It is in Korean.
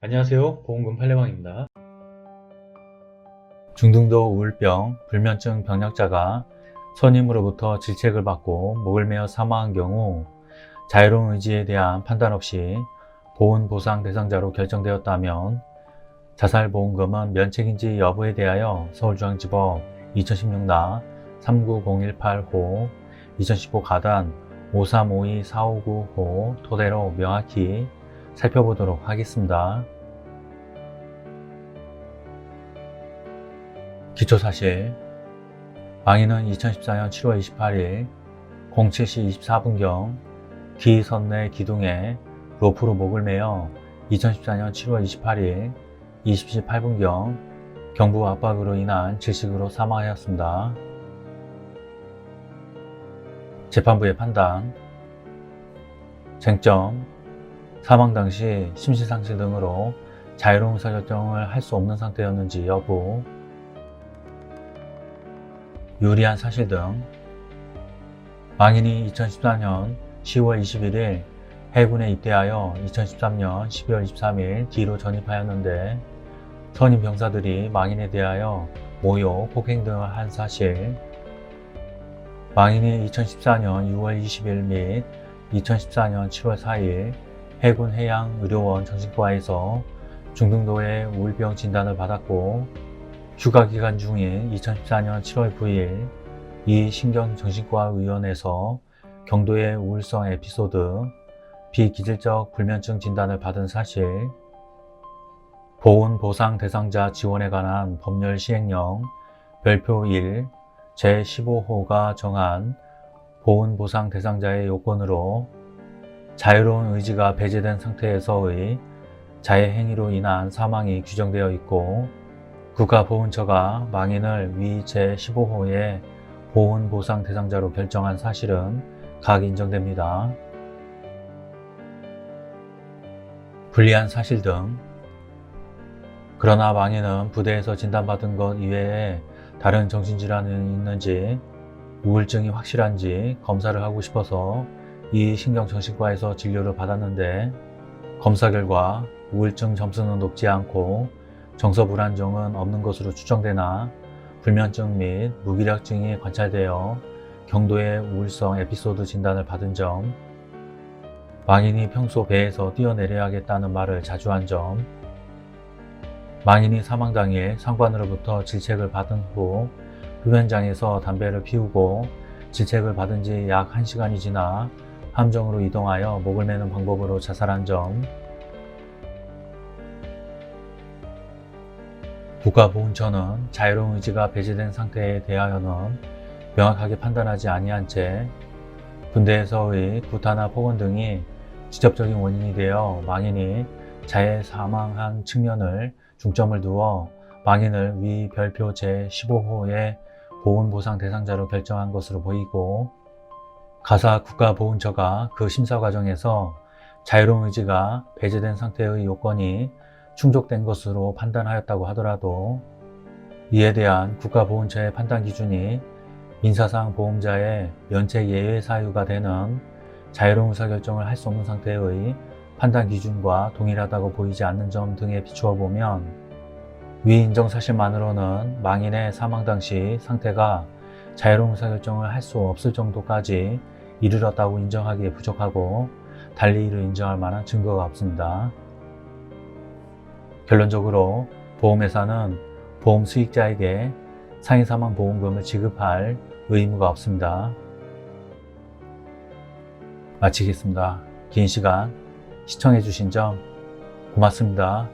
안녕하세요. 보험금 팔례방입니다. 중등도 우울병, 불면증 병력자가 선임으로부터 질책을 받고 목을 메어 사망한 경우 자유로운 의지에 대한 판단 없이 보훈 보상 대상자로 결정되었다면 자살보험금은 면책인지 여부에 대하여 서울중앙지법 2016나 39018호 2015 가단 5352459호 토대로 명확히 살펴보도록 하겠습니다. 기초사실. 망인은 2014년 7월 28일 07시 24분경 기선내 기둥에 로프로 목을 매어 2014년 7월 28일 20시 8분경 경부 압박으로 인한 질식으로 사망하였습니다. 재판부의 판단. 쟁점. 사망 당시 심신상실 등으로 자유로운 의사결정을 할 수 없는 상태였는지 여부 유리한 사실 등 망인이 2014년 10월 21일 해군에 입대하여 2013년 12월 23일 뒤로 전입하였는데 선임 병사들이 망인에 대하여 모욕, 폭행 등을 한 사실 망인이 2014년 6월 20일 및 2014년 7월 4일 해군 해양의료원 정신과에서 중등도의 우울병 진단을 받았고 휴가 기간 중인 2014년 7월 9일 이 신경정신과 의원에서 경도의 우울성 에피소드, 비기질적 불면증 진단을 받은 사실, 보훈 보상 대상자 지원에 관한 법률 시행령 별표 1 제15호가 정한 보훈 보상 대상자의 요건으로 자유로운 의지가 배제된 상태에서의 자해 행위로 인한 사망이 규정되어 있고 국가보훈처가 망인을 위 제15호의 보훈 보상 대상자로 결정한 사실은 각 인정됩니다. 불리한 사실 등 그러나 망인은 부대에서 진단받은 것 이외에 다른 정신질환이 있는지 우울증이 확실한지 검사를 하고 싶어서 이 신경정신과에서 진료를 받았는데 검사 결과 우울증 점수는 높지 않고 정서 불안정은 없는 것으로 추정되나 불면증 및 무기력증이 관찰되어 경도의 우울성 에피소드 진단을 받은 점, 망인이 평소 배에서 뛰어내려야겠다는 말을 자주 한 점, 망인이 사망 당일 상관으로부터 질책을 받은 후 흡연장에서 담배를 피우고 질책을 받은 지 약 1시간이 지나 함정으로 이동하여 목을 매는 방법으로 자살한 점, 국가보훈처는 자유로운 의지가 배제된 상태에 대하여는 명확하게 판단하지 아니한 채 군대에서의 구타나 폭언 등이 직접적인 원인이 되어 망인이 자해 사망한 측면을 중점을 두어 망인을 위 별표 제15호의 보훈보상 대상자로 결정한 것으로 보이고 가사 국가보훈처가 그 심사 과정에서 자유로운 의지가 배제된 상태의 요건이 충족된 것으로 판단하였다고 하더라도 이에 대한 국가보훈처의 판단 기준이 민사상 보험자의 면책 예외 사유가 되는 자유로운 의사결정을 할 수 없는 상태의 판단 기준과 동일하다고 보이지 않는 점 등에 비추어 보면 위 인정 사실만으로는 망인의 사망 당시 상태가 자유로운 의사결정을 할 수 없을 정도까지 이르렀다고 인정하기에 부족하고 달리 이를 인정할 만한 증거가 없습니다. 결론적으로 보험회사는 보험 수익자에게 상해사망 보험금을 지급할 의무가 없습니다. 마치겠습니다. 긴 시간 시청해주신 점 고맙습니다.